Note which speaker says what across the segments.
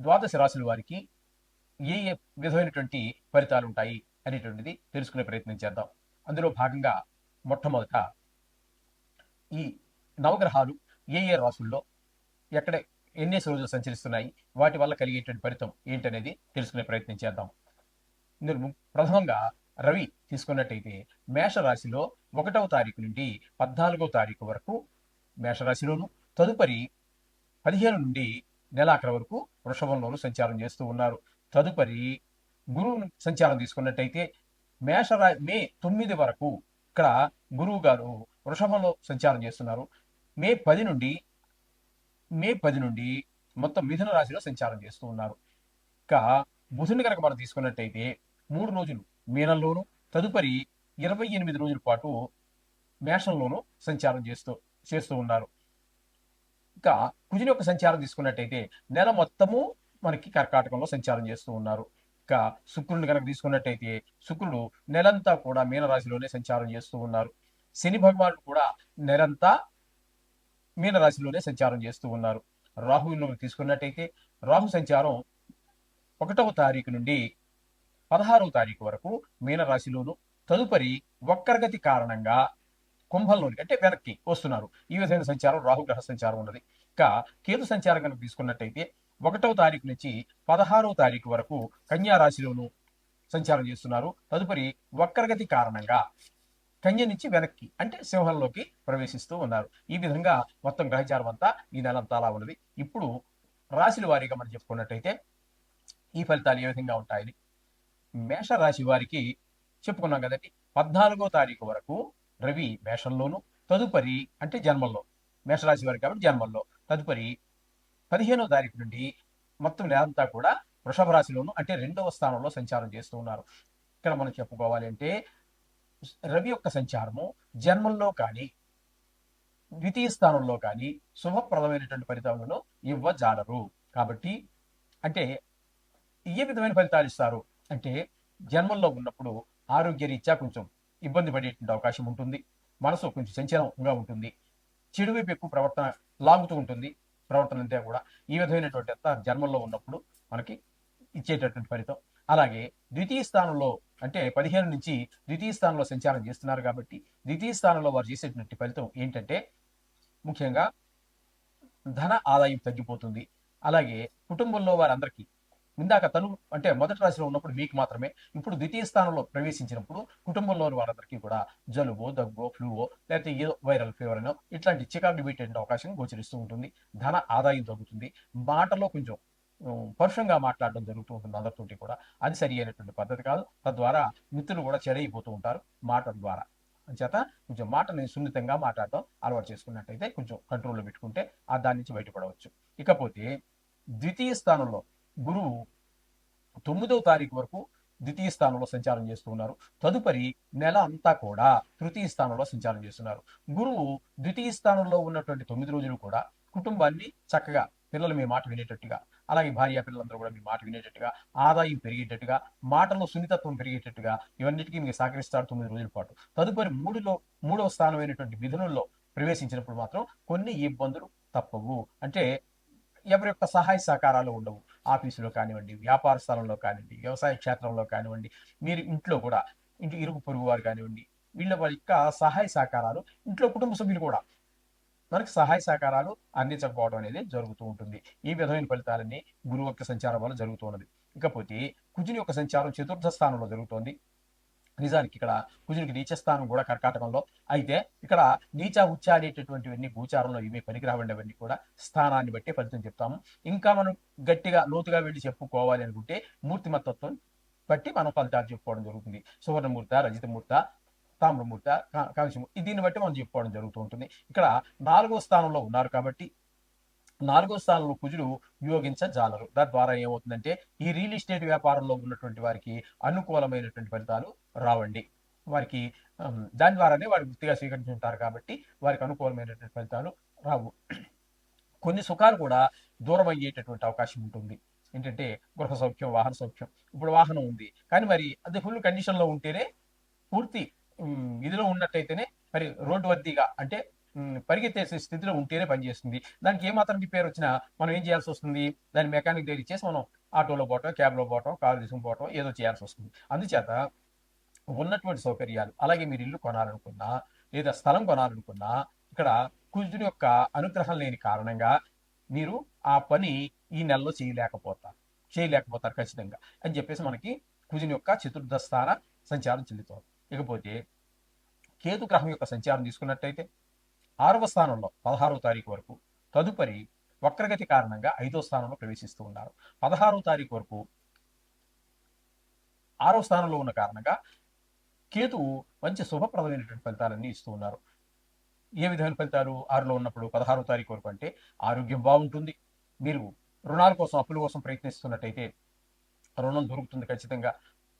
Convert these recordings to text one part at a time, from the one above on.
Speaker 1: ద్వాదశ రాశుల వారికి ఏ ఏ విధమైనటువంటి ఫలితాలు ఉంటాయి అనేటువంటిది తెలుసుకునే ప్రయత్నం చేద్దాం. అందులో భాగంగా మొట్టమొదట ఈ నవగ్రహాలు ఏ ఏ రాసుల్లో ఎక్కడ ఎన్ని రోజులు సంచరిస్తున్నాయి వాటి వల్ల కలిగేటువంటి ఫలితం ఏంటనేది తెలుసుకునే ప్రయత్నం చేద్దాం. ఇందులో ప్రథమంగా రవి తీసుకున్నట్టయితే మేషరాశిలో ఒకటవ తారీఖు నుండి పద్నాలుగవ తారీఖు వరకు మేషరాశిలోను తదుపరి పదిహేను నుండి నెలాఖరు వరకు వృషభంలోను సంచారం చేస్తూ ఉన్నారు. తదుపరి గురువు సంచారం తీసుకున్నట్టయితే మేషరా మే తొమ్మిది వరకు ఇక్కడ గురువు గారు వృషభంలో సంచారం చేస్తున్నారు. మే పది నుండి మే పది నుండి మొత్తం మిథున రాశిలో సంచారం చేస్తూ ఉన్నారు. ఇక బుధుని కనుక మనం తీసుకున్నట్టయితే మూడు రోజులు మీనంలోను తదుపరి ఇరవై ఎనిమిది రోజుల పాటు మేషంలోనూ సంచారం చేస్తూ చేస్తూ ఉన్నారు. ఇంకా కుజుని యొక్క సంచారం తీసుకున్నట్టయితే నెల మొత్తము మనకి కర్కాటకంలో సంచారం చేస్తూ ఉన్నారు. ఇంకా శుక్రుడిని కనుక తీసుకున్నట్టయితే శుక్రుడు నెలంతా కూడా మీనరాశిలోనే సంచారం చేస్తూ ఉన్నారు. శని భగవానుడు కూడా నెలంతా మీనరాశిలోనే సంచారం చేస్తూ ఉన్నారు. రాహువును తీసుకున్నట్టయితే రాహు సంచారం ఒకటవ తారీఖు నుండి పదహారవ తారీఖు వరకు మీనరాశిలోను తదుపరి వక్రగతి కారణంగా కుంభంలోని అంటే వెనక్కి వస్తున్నారు. ఈ విధమైన సంచారం రాహుగ్రహ సంచారం ఉన్నది. ఇక కేతు సంచారం కనుక తీసుకున్నట్టయితే ఒకటవ తారీఖు నుంచి పదహారవ తారీఖు వరకు కన్యా రాశిలోను సంచారం చేస్తున్నారు. తదుపరి వక్రగతి కారణంగా కన్య నుంచి వెనక్కి అంటే సింహంలోకి ప్రవేశిస్తూ ఉన్నారు. ఈ విధంగా మొత్తం గ్రహచారం అంతా ఈ నెలంతా అలా ఉన్నది. ఇప్పుడు రాశుల వారీగా మనం చెప్పుకున్నట్టయితే ఈ ఫలితాలు ఏ విధంగా ఉంటాయని మేష రాశి వారికి చెప్పుకున్నాం కదండి. పద్నాలుగో తారీఖు వరకు రవి మేషంలోను తదుపరి అంటే జన్మల్లో మేషరాశి వారు కాబట్టి జన్మల్లో తదుపరి పదిహేనో తారీఖు నుండి మొత్తం నెలంతా కూడా వృషభ రాశిలోను అంటే రెండవ స్థానంలో సంచారం చేస్తూ ఉన్నారు. ఇక్కడ మనం చెప్పుకోవాలి అంటే రవి యొక్క సంచారము జన్మంలో కానీ ద్వితీయ స్థానంలో కానీ శుభప్రదమైనటువంటి ఫలితాలను ఇవ్వజాలరు. కాబట్టి అంటే ఏ విధమైన ఫలితాలు ఇస్తారు? అంటే జన్మంలో ఉన్నప్పుడు ఆరోగ్య రీత్యా కొంచెం ఇబ్బంది పడేటువంటి అవకాశం ఉంటుంది. మనసు కొంచెం సంచలనంగా ఉంటుంది. చెడు వైపు ఎక్కువ ప్రవర్తన లాగుతూ ఉంటుంది. ప్రవర్తన అంతా కూడా. ఈ విధమైనటువంటి అంతా జన్మంలో ఉన్నప్పుడు మనకి ఇచ్చేటటువంటి ఫలితం. అలాగే ద్వితీయ స్థానంలో అంటే పదిహేను నుంచి ద్వితీయ స్థానంలో సంచారం చేస్తున్నారు కాబట్టి ద్వితీయ స్థానంలో వారు చేసేటువంటి ఫలితం ఏంటంటే ముఖ్యంగా ధన ఆదాయం తగ్గిపోతుంది. అలాగే కుటుంబంలో వారందరికీ ఇందాక తను అంటే మొదటి రాశిలో ఉన్నప్పుడు మీకు మాత్రమే ఇప్పుడు ద్వితీయ స్థానంలో ప్రవేశించినప్పుడు కుటుంబంలోని వారందరికీ కూడా జలుబో దగ్గో ఫ్లూవో లేకపోతే ఏదో వైరల్ ఫీవర్ అనో ఇట్లాంటి చికాకు పెట్టే అవకాశం గోచరిస్తూ ఉంటుంది. ధన ఆదాయం తగ్గుతుంది. మాటలో కొంచెం పరుషంగా మాట్లాడడం జరుగుతూ ఉంటుంది అందరితోటి కూడా. అది సరి అయినటువంటి పద్ధతి కాదు. తద్వారా మిత్రులు కూడా చెడైపోతూ ఉంటారు మాటల ద్వారా. అంచేత కొంచెం మాటని సున్నితంగా మాట్లాడటం అలవాటు చేసుకున్నట్టయితే కొంచెం కంట్రోల్లో పెట్టుకుంటే ఆ దాని నుంచి బయటపడవచ్చు. ఇకపోతే ద్వితీయ స్థానంలో గురువు తొమ్మిదవ తారీఖు వరకు ద్వితీయ స్థానంలో సంచారం చేస్తూ ఉన్నారు. తదుపరి నెల అంతా కూడా తృతీయ స్థానంలో సంచారం చేస్తున్నారు. గురువు ద్వితీయ స్థానంలో ఉన్నటువంటి తొమ్మిది రోజులు కూడా కుటుంబాన్ని చక్కగా పిల్లలు మీ మాట వినేటట్టుగా అలాగే భార్య పిల్లలందరూ కూడా మీ మాట వినేటట్టుగా ఆదాయం పెరిగేటట్టుగా మాటల్లో సున్నితత్వం పెరిగేటట్టుగా ఇవన్నిటికీ మీకు సహకరిస్తారు తొమ్మిది రోజుల పాటు. తదుపరి మూడులో మూడవ స్థానమైనటువంటి విధులలో ప్రవేశించినప్పుడు మాత్రం కొన్ని ఇబ్బందులు తప్పవు. అంటే ఎవరి యొక్క సహాయ సహకారాలు ఉండవు. ఆఫీసులో కానివ్వండి వ్యాపార స్థలంలో కానివ్వండి వ్యవసాయ క్షేత్రంలో కానివ్వండి మీరు ఇంట్లో కూడా ఇంటి ఇరుగు పొరుగు వారు కానివ్వండి వీళ్ళ వారి యొక్క సహాయ సహకారాలు ఇంట్లో కుటుంబ సభ్యులు కూడా. మనకు సహాయ సహకారాలు అందించకపోవడం అనేది జరుగుతూ ఉంటుంది. ఈ విధమైన ఫలితాలన్నీ గురువు యొక్క సంచారం వల్ల జరుగుతున్నది ఇకపోతే కుజుని యొక్క సంచారం చతుర్థ స్థానంలో జరుగుతోంది. నిజానికి ఇక్కడ కుజుడికి నీచ స్థానం కూడా కర్కాటకంలో. అయితే ఇక్కడ నీచ ఉచ్చ అనేటటువంటివన్నీ గోచారంలో ఇవి పనికిరావండి అవన్నీ కూడా స్థానాన్ని బట్టి ఫలితం చెప్తాము. ఇంకా మనం గట్టిగా లోతుగా వెళ్ళి చెప్పుకోవాలి అనుకుంటే మూర్తిమత్తత్వం బట్టి మనం ఫలితాలు చెప్పుకోవడం జరుగుతుంది. సువర్ణమూర్త రజితమూర్త తామ్రమూర్త కాంక్షమూర్తి దీన్ని బట్టి మనం చెప్పుకోవడం జరుగుతూ ఉంటుంది. ఇక్కడ నాలుగో స్థానంలో ఉన్నారు కాబట్టి నాలుగో స్థానంలో కుజుడు వియోగించజాలరు తద్వారా ఏమవుతుందంటే ఈ రియల్ ఎస్టేట్ వ్యాపారంలో ఉన్నటువంటి వారికి అనుకూలమైనటువంటి ఫలితాలు రావండి. వారికి దాని ద్వారానే వారు వృత్తిగా స్వీకరించుంటారు కాబట్టి వారికి అనుకూలమైనటువంటి ఫలితాలు రావు. కొన్ని సుఖాలు కూడా దూరం అయ్యేటటువంటి అవకాశం ఉంటుంది. ఏంటంటే గృహ సౌఖ్యం వాహన సౌఖ్యం. ఇప్పుడు వాహనం ఉంది. కానీ మరి అది ఫుల్ కండిషన్లో ఉంటేనే పూర్తి ఇదిలో ఉన్నట్టయితేనే మరి రోడ్డు వద్దీగా అంటే పరిగెత్తేసే స్థితిలో ఉంటేనే పనిచేస్తుంది దానికి ఏమాత్రం రిపేర్ వచ్చినా మనం ఏం చేయాల్సి వస్తుంది? దాని మెకానిక్ దగ్గర ఇచ్చేసి మనం ఆటోలో పోవటం క్యాబ్లో పోవటం కారు తీసుకుని పోవటం ఏదో చేయాల్సి వస్తుంది. అందుచేత ఉన్నటువంటి సౌకర్యాలు అలాగే మీరు ఇల్లు కొనాలనుకున్నా లేదా స్థలం కొనాలనుకున్నా ఇక్కడ కుజుని యొక్క అనుగ్రహం లేని కారణంగా మీరు ఆ పని ఈ నెలలో చేయలేకపోతారు. చేయలేకపోతారు ఖచ్చితంగా అని చెప్పేసి మనకి కుజుని యొక్క చతుర్థ స్థాన సంచారం చెల్లుతోంది. ఇకపోతే కేతు గ్రహం యొక్క సంచారం తీసుకున్నట్టయితే ఆరవ స్థానంలో పదహారవ తారీఖు వరకు తదుపరి వక్రగతి కారణంగా ఐదో స్థానంలో ప్రవేశిస్తూ ఉన్నారు. పదహారవ తారీఖు వరకు ఆరో స్థానంలో ఉన్న కారణంగా కేతువు మంచి శుభప్రదమైనటువంటి ఫలితాలన్నీ ఇస్తూ ఉన్నారు. ఏ విధమైన ఫలితాలు? ఆరులో ఉన్నప్పుడు పదహారో తారీఖు వరకు అంటే ఆరోగ్యం బాగుంటుంది. మీరు రుణాల కోసం అప్పుల కోసం ప్రయత్నిస్తున్నట్టయితే రుణం దొరుకుతుంది ఖచ్చితంగా.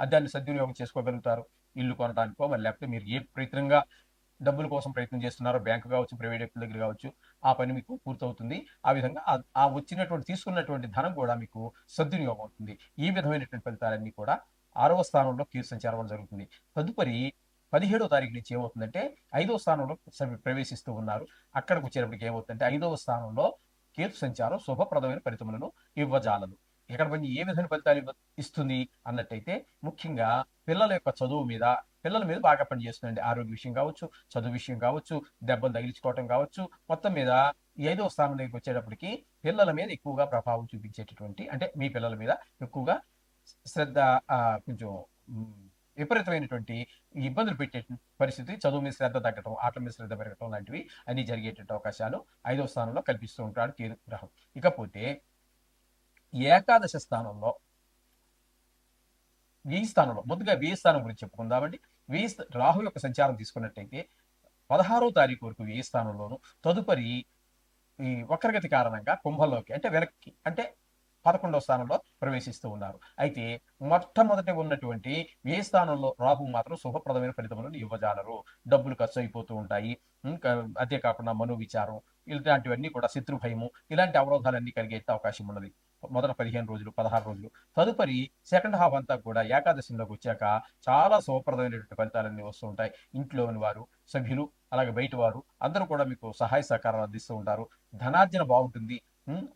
Speaker 1: అది దాన్ని సద్వినియోగం చేసుకోగలుగుతారు. ఇల్లు కొనడానికో మరి లేకపోతే మీరు ఏ ప్రయత్నంగా డబ్బుల కోసం ప్రయత్నం చేస్తున్నారో బ్యాంకు కావచ్చు ప్రైవేట్ వ్యక్తుల దగ్గర కావచ్చు ఆ పని మీకు పూర్తవుతుంది. ఆ విధంగా ఆ- వచ్చినటువంటి తీసుకున్నటువంటి ధనం కూడా మీకు సద్వినియోగం అవుతుంది. ఈ విధమైనటువంటి ఫలితాలన్నీ కూడా ఆరవ స్థానంలో కీర్తి సంచారం జరుగుతుంది. తదుపరి పదిహేడో తారీఖు నుంచి ఏమవుతుందంటే ఐదవ స్థానంలో ప్రవేశిస్తూ ఉన్నారు. అక్కడికి వచ్చేటప్పటికి ఏమవుతుందంటే ఐదవ స్థానంలో కేతు సంచారం శుభప్రదమైన ఫలితములను ఇవ్వజాలదు. ఇక్కడ మంచి ఏ విధమైన ఫలితాలు ఇస్తుంది అన్నట్టయితే ముఖ్యంగా పిల్లల యొక్క చదువు మీద పిల్లల మీద బాగా పనిచేస్తుందండి. ఆరోగ్య విషయం కావచ్చు చదువు విషయం కావచ్చు దెబ్బలు తగిలించుకోవటం కావచ్చు మొత్తం మీద ఈ ఐదవ స్థానం దగ్గరికి వచ్చేటప్పటికి పిల్లల మీద ఎక్కువగా ప్రభావం చూపించేటటువంటి అంటే మీ పిల్లల మీద ఎక్కువగా శ్రద్ధ కొంచెం విపరీతమైనటువంటి ఇబ్బందులు పెట్టే పరిస్థితి చదువు మీద శ్రద్ధ తగ్గటం ఆటల మీద శ్రద్ధ పెరగటం లాంటివి అన్ని జరిగేటువంటి అవకాశాలు ఐదవ స్థానంలో కల్పిస్తూ ఉంటాడు కేతు గ్రహం. ఇకపోతే ఏకాదశ స్థానంలో వ్యయ స్థానంలో ముందుగా వ్యయ స్థానం గురించి చెప్పుకుందామండి. వ్యయ రాహు యొక్క సంచారం తీసుకున్నట్టయితే పదహారో తారీఖు వరకు వ్యయ స్థానంలోను తదుపరి ఈ వక్రగతి కారణంగా కుంభంలోకి అంటే వెనక్కి అంటే పదకొండవ స్థానంలో ప్రవేశిస్తూ ఉన్నారు. అయితే మొట్టమొదటి ఉన్నటువంటి ఏ స్థానంలో రాహు మాత్రం శుభప్రదమైన ఫలితములను ఇవ్వజాలరు? డబ్బులు ఖర్చు అయిపోతూ ఉంటాయి. ఇంకా అదే కాకుండా మనోవిచారం ఇలాంటివన్నీ కూడా శత్రు భయము ఇలాంటి అవరోధాలన్నీ కలిగే అవకాశం ఉన్నది. మొదట పదిహేను రోజులు పదహారు రోజులు. తదుపరి సెకండ్ హాఫ్ అంతా కూడా ఏకాదశిలోకి వచ్చాక చాలా శుభప్రదమైనటువంటి ఫలితాలన్నీ వస్తూ ఉంటాయి. ఇంట్లోని వారు సభ్యులు అలాగే బయట వారు అందరూ కూడా మీకు సహాయ సహకారాలు అందిస్తూ ఉంటారు. ధనార్జన బాగుంటుంది.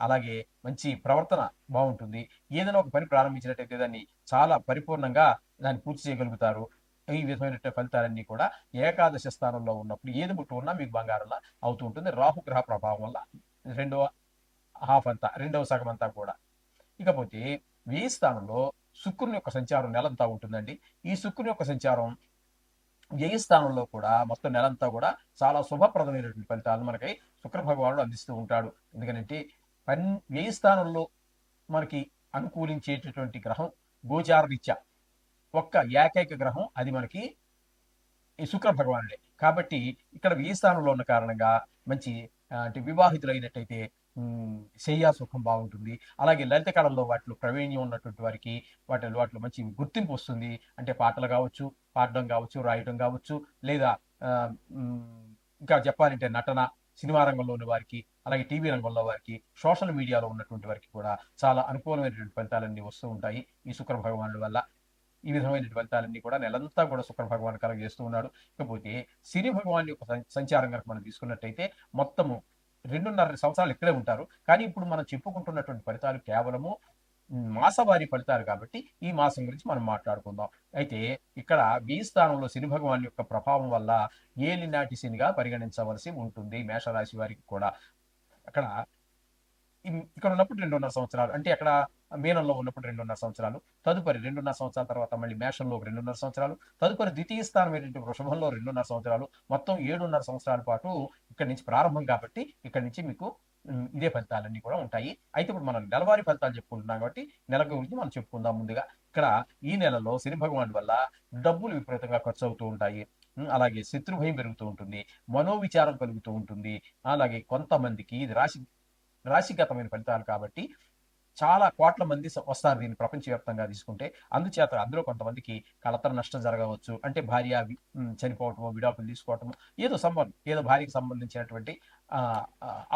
Speaker 1: అలాగే మంచి ప్రవర్తన బాగుంటుంది. ఏదైనా ఒక పని ప్రారంభించినట్టయితే దాన్ని చాలా పరిపూర్ణంగా దాన్ని పూర్తి చేయగలుగుతారు. ఈ విధమైనటువంటి ఫలితాలన్నీ కూడా ఏకాదశ స్థానంలో ఉన్నప్పుడు ఏది ముట్టుకున్నా మీకు బంగారంలా అవుతూ ఉంటుంది. రాహుగ్రహ ప్రభావం వల్ల రెండవ హాఫ్ అంతా రెండవ సగం అంతా కూడా. ఇకపోతే వ్యయ స్థానంలో శుక్రుని యొక్క సంచారం నెలంతా ఉంటుందండి? ఈ శుక్రుని యొక్క సంచారం వ్యయ స్థానంలో కూడా మొత్తం నెలంతా కూడా చాలా శుభప్రదమైనటువంటి ఫలితాలను మనకి శుక్ర భగవానుడు అందిస్తూ ఉంటాడు. ఎందుకంటే పన్ వ్యయ స్థానంలో మనకి అనుకూలించేటటువంటి గ్రహం గోచార రీత్యా ఒక్క ఏకైక గ్రహం అది మనకి ఈ శుక్ర భగవానుడే కాబట్టి ఇక్కడ వ్యయ స్థానంలో ఉన్న కారణంగా మంచి అంటే వివాహితులైనట్టయితే శయ్యా సుఖం బాగుంటుంది. అలాగే లలిత కళల్లో వాటిలో ప్రవీణ్యం ఉన్నటువంటి వారికి వాటి వాటిలో మంచి గుర్తింపు వస్తుంది. అంటే పాటలు కావచ్చు పాడడం కావచ్చు రాయడం కావచ్చు లేదా ఇంకా చెప్పాలంటే నటన సినిమా రంగంలో ఉన్న వారికి అలాగే టీవీ రంగంలో వారికి సోషల్ మీడియాలో ఉన్నటువంటి వారికి కూడా చాలా అనుకూలమైనటువంటి ఫలితాలన్నీ వస్తూ ఉంటాయి ఈ శుక్ర భగవానుడి వల్ల. ఈ విధమైన ఫలితాలన్నీ కూడా నెలంతా కూడా శుక్ర భగవాన్ కలగజేస్తూ ఉన్నాడు. ఇకపోతే శని భగవాన్ యొక్క సంచారం కనుక మనం తీసుకున్నట్టయితే మొత్తము రెండున్నర సంవత్సరాలు ఇక్కడే ఉంటారు. కానీ ఇప్పుడు మనం చెప్పుకుంటున్నటువంటి ఫలితాలు కేవలము మాసవారి ఫలితాలు కాబట్టి ఈ మాసం గురించి మనం మాట్లాడుకుందాం. అయితే ఇక్కడ బి స్థానంలో శని భగవాన్ యొక్క ప్రభావం వల్ల ఏలినాటి శనిగా పరిగణించవలసి ఉంటుంది మేషరాశి వారికి కూడా. అక్కడ ఇక్కడ ఉన్నప్పుడు రెండున్నర సంవత్సరాలు. అంటే అక్కడ మీనంలో ఉన్నప్పుడు రెండున్నర సంవత్సరాలు తదుపరి రెండున్నర సంవత్సరాల తర్వాత మళ్ళీ మేషంలో రెండున్నర సంవత్సరాలు తదుపరి ద్వితీయ స్థానం ఏంటంటే వృషభంలో రెండున్నర సంవత్సరాలు మొత్తం ఏడున్నర సంవత్సరాల పాటు ఇక్కడ నుంచి ప్రారంభం కాబట్టి ఇక్కడ నుంచి మీకు ఇదే ఫలితాలన్నీ కూడా ఉంటాయి. అయితే ఇప్పుడు మనం నెలవారీ ఫలితాలు చెప్పుకుంటున్నాం కాబట్టి నెల గురించి మనం చెప్పుకుందాం ముందుగా. ఇక్కడ ఈ నెలలో శని భగవాన్ వల్ల డబ్బులు విపరీతంగా ఖర్చు అవుతూ ఉంటాయి. అలాగే శత్రు భయం పెరుగుతూ ఉంటుంది మనోవిచారం కలుగుతూ ఉంటుంది. అలాగే కొంతమందికి ఇది రాశి రాశిగతమైన ఫలితాలు కాబట్టి చాలా కోట్ల మంది వస్తారు దీన్ని ప్రపంచవ్యాప్తంగా తీసుకుంటే. అందుచేత అందులో కొంతమందికి కలతర నష్టం జరగవచ్చు. అంటే భార్య చనిపోవటము విడాకులు తీసుకోవటము ఏదో సంబంధం ఏదో భార్యకి సంబంధించినటువంటి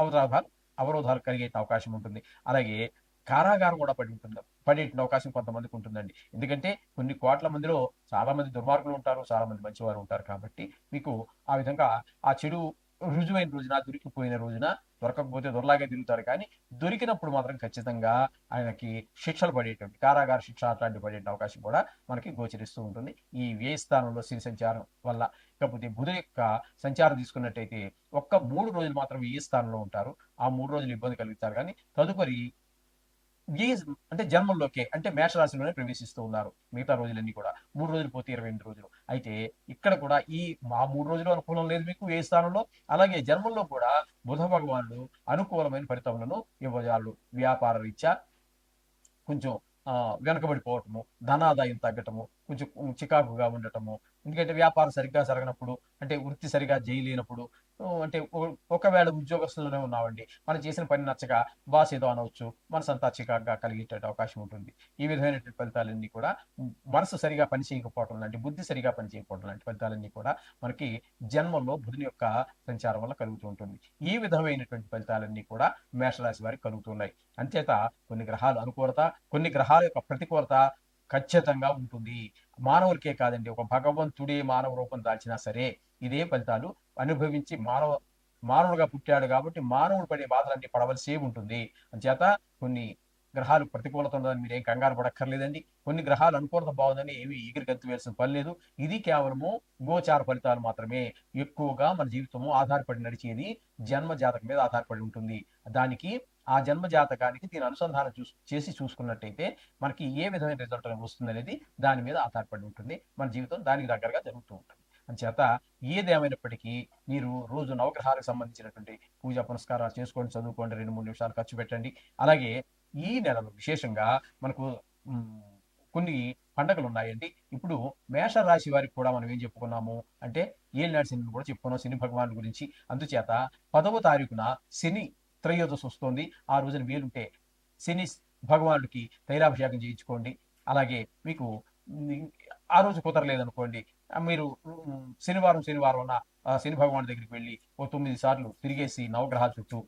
Speaker 1: అవరోధాలు అవరోధాలు కలిగే అవకాశం ఉంటుంది. అలాగే కారాగారం కూడా పడి ఉంటుంది. పడే అవకాశం కొంతమందికి ఉంటుందండి. ఎందుకంటే కొన్ని కోట్ల మందిలో చాలా మంది దుర్మార్గులు ఉంటారు చాలా మంది మంచివారు ఉంటారు కాబట్టి మీకు ఆ విధంగా ఆ చెడు రుజువైన రోజున దొరికిపోయిన రోజున దొరకకపోతే దొరలాగే తిరుగుతారు కానీ దొరికినప్పుడు మాత్రం ఖచ్చితంగా ఆయనకి శిక్షలు పడేటువంటి కారాగార శిక్ష అట్లాంటి పడే అవకాశం కూడా మనకి గోచరిస్తూ ఉంటుంది. ఈ వ్యయ స్థానంలో శని సంచారం వల్ల ఇకపోతే బుధుని యొక్క సంచారం తీసుకున్నట్టయితే ఒక్క మూడు రోజులు మాత్రం వ్యయ స్థానంలో ఉంటారు. ఆ మూడు రోజులు ఇబ్బంది కలుగుతారు. కానీ తదుపరి వ్యయ అంటే జన్మంలోకే అంటే మేషరాశిలోనే ప్రవేశిస్తూ ఉన్నారు. మిగతా రోజులన్నీ కూడా. మూడు రోజులు పోతే ఇరవై ఎనిమిది రోజులు. అయితే ఇక్కడ కూడా ఈ మా మూడు రోజులు అనుకూలం లేదు మీకు ఏ స్థానంలో? అలాగే జన్మంలో కూడా బుధ భగవానుడు అనుకూలమైన ఫలితములను ఇవ్వజాలు వ్యాపార రీత్యా కొంచెం ఆ, వెనకబడిపోవటము ధనాదాయం తగ్గటము కొంచెం చికాకుగా ఉండటము ఎందుకంటే వ్యాపారం సరిగ్గా జరగనప్పుడు అంటే వృత్తి సరిగా చేయలేనప్పుడు అంటే ఒకవేళ ఉద్యోగస్తులనే ఉన్నామండి మనం చేసిన పని నచ్చక బాస్ ఏదో అనవచ్చు మనసంతా చికాగ్గా కలిగేట అవకాశం ఉంటుంది. ఈ విధమైనటువంటి ఫలితాలన్నీ కూడా మనసు సరిగా పని చేయకపోవడం లాంటి బుద్ధి సరిగా పని చేయకపోవడం లాంటి ఫలితాలన్నీ కూడా మనకి జన్మంలో బుధుని యొక్క సంచారం వల్ల కలుగుతూ ఉంటుంది. ఈ విధమైనటువంటి ఫలితాలన్నీ కూడా మేషరాశి వారికి కలుగుతున్నాయి అంచేత కొన్ని గ్రహాలు అనుకూలత కొన్ని గ్రహాల యొక్క ప్రతికూలత ఖచ్చితంగా ఉంటుంది. మానవులకే కాదండి ఒక భగవంతుడే మానవ రూపం దాల్చినా సరే ఇదే ఫలితాలు అనుభవించి మానవ మానవుడుగా పుట్టాడు కాబట్టి మానవుడు పడే బాధలన్నీ పడవలసే ఉంటుంది. అంచేత కొన్ని గ్రహాలు ప్రతికూలత ఉన్నదని మీరు ఏం కంగారు పడక్కర్లేదండి. కొన్ని గ్రహాలు అనుకూలత బాగుందని ఏమి ఎగిరి గంతు వేయాల్సిన పని లేదు. ఇది కేవలము గోచార ఫలితాలు మాత్రమే. ఎక్కువగా మన జీవితము ఆధారపడి నడిచేది జన్మ జాతకం మీద ఆధారపడి ఉంటుంది. దానికి ఆ జన్మ జాతకానికి దీని అనుసంధానం చూ చేసి చూసుకున్నట్టయితే మనకి ఏ విధమైన రిజల్ట్ వస్తుంది అనేది దాని మీద ఆధారపడి ఉంటుంది. మన జీవితం దానికి దగ్గరగా జరుగుతూ ఉంటుంది. అంచేత ఏదేమైనప్పటికీ మీరు రోజు నవగ్రహాలకు సంబంధించినటువంటి పూజా పునస్కారాలు చేసుకోండి చదువుకోండి రెండు మూడు నిమిషాలు ఖర్చు పెట్టండి. అలాగే ఈ నెలలో విశేషంగా మనకు కొన్ని పండగలు ఉన్నాయండి. ఇప్పుడు మేష రాశి వారికి కూడా మనం ఏం చెప్పుకున్నాము అంటే ఏలినాడు శని కూడా చెప్పుకున్నాం. శని భగవాన్ గురించి. అందుచేత పదవ తారీఖున శని త్రయోదశి వస్తుంది. ఆ రోజున వీలుంటే శని భగవానుడికి తైలాభిషేకం చేయించుకోండి. అలాగే మీకు ఆ రోజు కుదరలేదనుకోండి. మీరు శనివారం శనివారం అన్న ఆ శని భగవాన్ దగ్గరికి వెళ్ళి ఓ తొమ్మిది సార్లు తిరిగేసి నవగ్రహాల చుట్టూ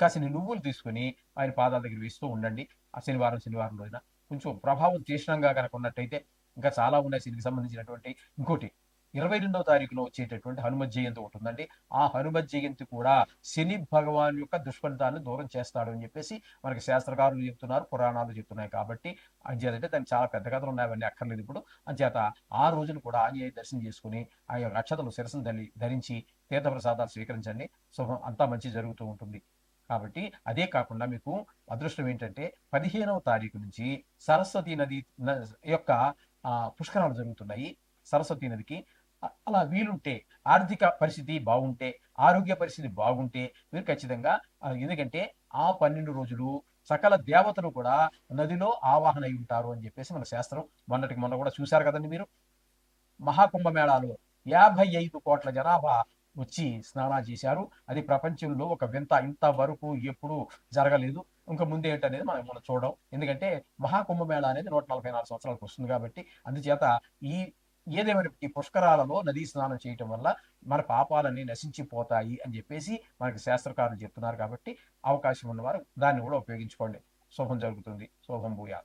Speaker 1: కాసిన నువ్వులు తీసుకుని ఆయన పాదాల దగ్గర వేస్తూ ఉండండి. ఆ శనివారం శనివారం రోజున. కొంచెం ప్రభావం తీక్షణంగా కనుక ఉన్నట్టయితే ఇంకా చాలా ఉన్నాయి శనికి సంబంధించినటువంటి. ఇంకోటి ఇరవై రెండవ తారీఖున వచ్చేటటువంటి హనుమత్ జయంతి ఒకటి ఉందండి. ఆ హనుమత్ జయంతి కూడా శని భగవాన్ యొక్క దుష్ఫలితాన్ని దూరం చేస్తాడు అని చెప్పేసి మనకి శాస్త్రకారులు చెప్తున్నారు పురాణాలు చెప్తున్నాయి కాబట్టి. అంచేతంటే దానికి చాలా పెద్ద కథలు ఉన్నాయి అవన్నీ అక్కర్లేదు ఇప్పుడు. అంచేత ఆ రోజున కూడా ఆంజనేయ దర్శనం చేసుకుని ఆ యొక్క అక్షతలు శిరసను ధరి ధరించి తీర్థప్రసాదాలు స్వీకరించండి. శుభం అంతా మంచి జరుగుతూ ఉంటుంది. కాబట్టి అదే కాకుండా మీకు అదృష్టం ఏంటంటే పదిహేనవ తారీఖు నుంచి సరస్వతి నది యొక్క పుష్కరాలు జరుగుతున్నాయి. సరస్వతి నదికి అలా వీలుంటే ఆర్థిక పరిస్థితి బాగుంటే ఆరోగ్య పరిస్థితి బాగుంటే మీరు ఖచ్చితంగా ఎందుకంటే ఆ పన్నెండు రోజులు సకల దేవతలు కూడా నదిలో ఆవాహన అయి ఉంటారు అని చెప్పేసి మన శాస్త్రం మొన్నటికి మొన్న కూడా చూశారు కదండి మీరు. మహాకుంభమేళాలో యాభై ఐదు కోట్ల జనాభా వచ్చి స్నానాలు చేశారు. అది ప్రపంచంలో ఒక వింత ఇంతవరకు ఎప్పుడు జరగలేదు. ఇంకా ముందు మనం మనం చూడడం. ఎందుకంటే మహాకుంభమేళ అనేది నూట నలభై నాలుగు సంవత్సరాలకు వస్తుంది కాబట్టి అందుచేత ఈ ఏదేమైనా ఈ పుష్కరాలలో నదీ స్నానం చేయటం వల్ల మన పాపాలన్నీ నశించిపోతాయి అని చెప్పేసి మనకి శాస్త్రకారులు చెప్తున్నారు కాబట్టి అవకాశం ఉన్నవారు దాన్ని కూడా ఉపయోగించుకోండి. శుభం జరుగుతుంది. శుభం భూయాలు